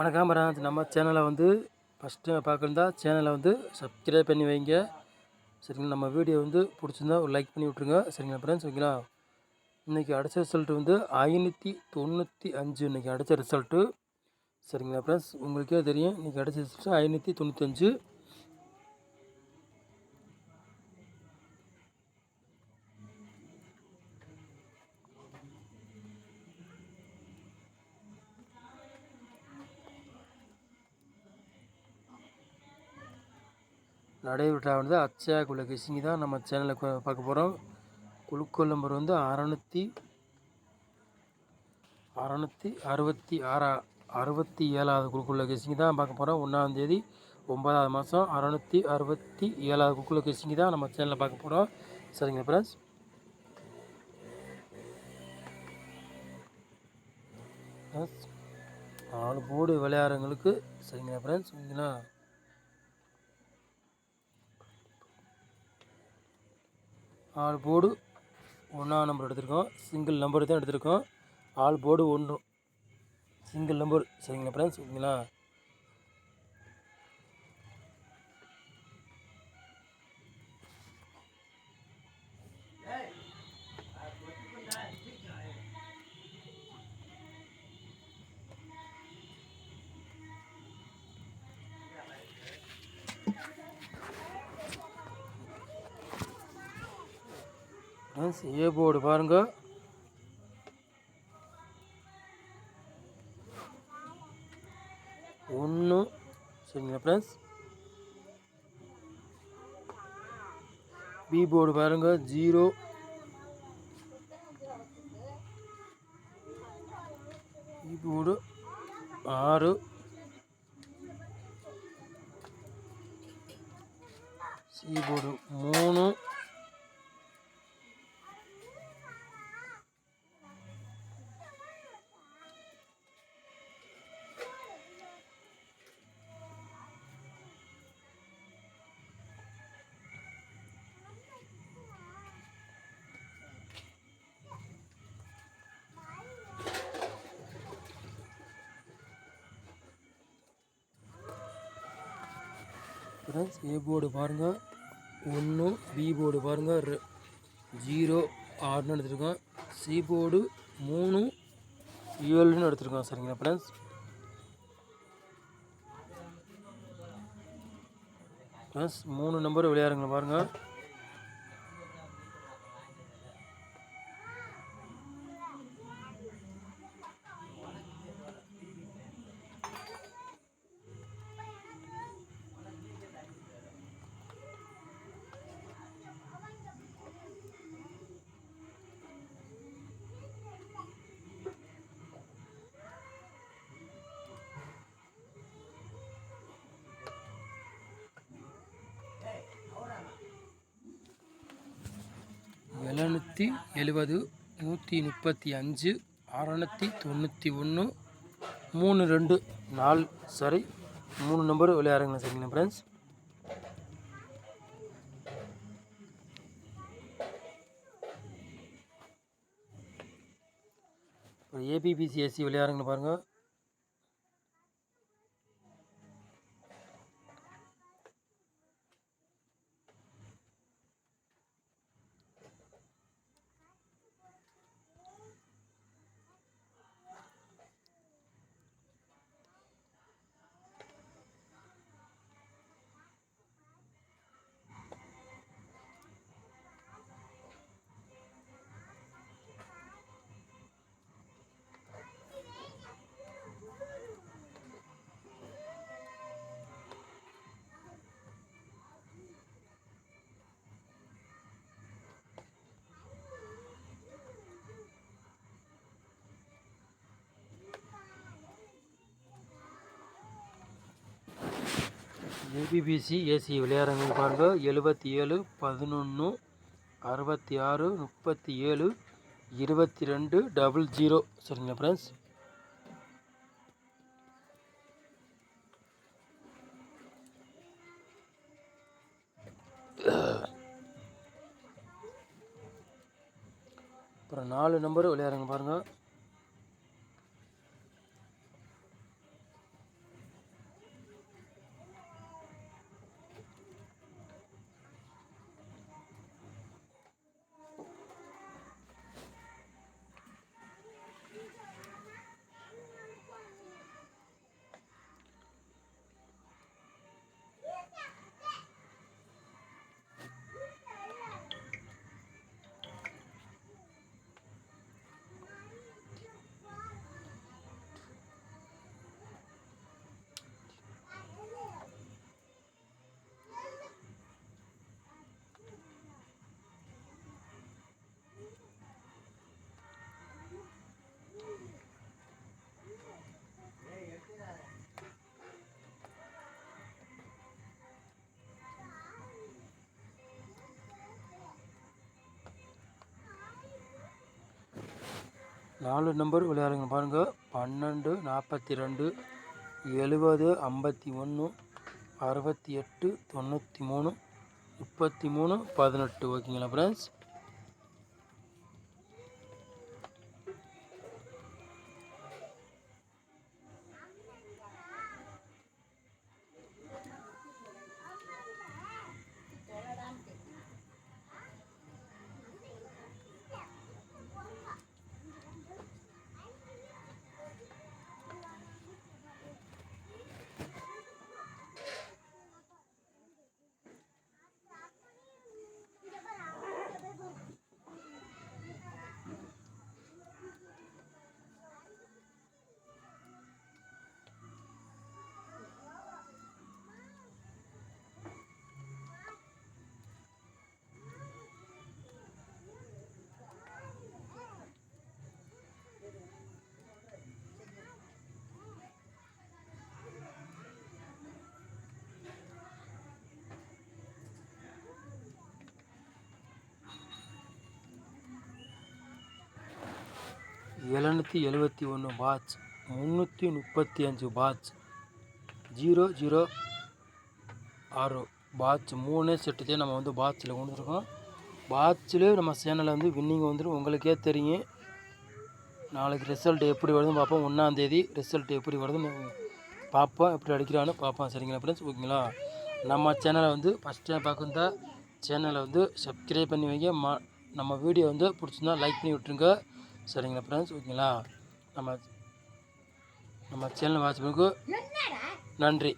வணக்கம் வரேன் நம்ம சேனலை வந்து ஃபஸ்ட்டு பார்க்குறதா சேனலை வந்து சப்ஸ்கிரைப் பண்ணி வைங்க. சரிங்களா? நம்ம வீடியோ வந்து பிடிச்சிருந்தா ஒரு லைக் பண்ணி விட்ருங்க சரிங்களா ஃப்ரெண்ட்ஸ் ஓகேங்களா? இன்றைக்கி அடித்த ரிசல்ட் வந்து ஐநூற்றி தொண்ணூற்றி அஞ்சு. இன்றைக்கி அடித்த ரிசல்ட்டு சரிங்களா ஃப்ரெண்ட்ஸ் உங்களுக்கே தெரியும். இன்றைக்கி அடித்த ரிசல்ட்டு ஐநூற்றி தொண்ணூற்றஞ்சு வந்து அச்சா குள்ள தான் நம்ம சேனலில் பார்க்க போகிறோம் குழுக்கள் நம்பர் வந்து அறநூற்றி அறநூற்றி அறுபத்தி ஆறா அறுபத்தி ஏழாவது குழுக்குள்ள கிசிங்கி தான் பார்க்க போகிறோம் ஒன்றாந்தேதி ஒன்பதாவது மாதம் அறநூற்றி அறுபத்தி ஏழாவது குழுக்குள்ள கிசிங்கி தான் நம்ம சேனலில் பார்க்க போகிறோம் சரிங்க ஃப்ரெண்ட்ஸ் நாலு போர்டு விளையாடுறவங்களுக்கு சரிங்களா ஃப்ரெண்ட்ஸ் ஓகேங்களா ஆல் போர்டு ஒன்றாம் நம்பர் எடுத்திருக்கோம். சிங்கிள் நம்பர் தான் எடுத்திருக்கோம். ஆல் போர்டு ஒன்று. சிங்கிள் நம்பர் சரிங்களா ஃப்ரெண்ட்ஸ் ஓகேங்களா? ஏ போர்டு பாருங்கள் ஒன்று சரிங்களா ஃப்ரெண்ட்ஸ் பி போர்டு பாருங்கள் ஜீரோ. பி போர்டு ஆறு. சி போர்டு மூணு. ஃப்ரெண்ட்ஸ் ஏ போர்டு பாருங்கள் ஒன்று பி போர்டு பாருங்கள் ரெ ஜீரோ ஆறுன்னு எடுத்துருக்கோம். சி போர்டு மூணு ஏழுன்னு எடுத்துருக்கோம் சரிங்களா ஃப்ரெண்ட்ஸ் ஃப்ரெண்ட்ஸ் மூணு நம்பர் விளையாடுங்க பாருங்கள் எழுநூற்றி எழுபது நூற்றி முப்பத்தி அஞ்சு அறநூற்றி தொண்ணூற்றி ஒன்று மூணு ரெண்டு நாலு சரி மூணு நம்பர் விளையாடுங்க சரிங்களா ஃப்ரெண்ட்ஸ் இப்போ ஏபிபிசிஎஸ்சி விளையாடுங்க பாருங்கள் ஏபிபிசி ஏசி விளையாடுறவங்க பாருங்கள் எழுபத்தி ஏழு பதினொன்று அறுபத்தி ஆறு முப்பத்தி ஏழு இருபத்தி ரெண்டு டபுள் ஜீரோ. சரிங்களா ஃப்ரெண்ட்ஸ் அப்புறம் நாலு நம்பர் விளையாடுங்க பாருங்கள் நாலு நம்பர் விளையாடுங்க பாருங்கள் பன்னெண்டு நாற்பத்தி ரெண்டு எழுபது ஐம்பத்தி ஒன்று அறுபத்தி எட்டு தொண்ணூற்றி மூணு முப்பத்தி மூணு பதினெட்டு. ஓகேங்களா ஃப்ரெண்ட்ஸ் எழுநூற்றி எழுபத்தி ஒன்று பாட்ச் முந்நூற்றி முப்பத்தி அஞ்சு பாட்ச் ஜீரோ ஜீரோ ஆறு பாட்ச் மூணே செட்டுத்தையும் நம்ம வந்து பாட்சில் கொண்டு வந்துருக்கோம் பாட்சில் நம்ம சேனலில் வந்து வின்னிங் வந்துடும் உங்களுக்கே தெரியும். நாளைக்கு ரிசல்ட் எப்படி வருதுன்னு பார்ப்போம். ஒன்றாந்தேதி ரிசல்ட் எப்படி வருதுன்னு பார்ப்போம். எப்படி அடிக்கிறான்னு பார்ப்போம். சரிங்களா ஃப்ரெண்ட்ஸ் ஓகேங்களா? நம்ம சேனலை வந்து ஃபஸ்ட் டைம் பார்க்குறதா சேனலை வந்து சப்ஸ்கிரைப் பண்ணி வைங்க. ம நம்ம வீடியோ வந்து பிடிச்சிருந்தா லைக் பண்ணி விட்ருங்க சரிங்களா ஃப்ரெண்ட்ஸ் ஓகேங்களா? நம்ம நம்ம சேனல் வாட்ச் பண்ணுக்கு என்னடா? நன்றி.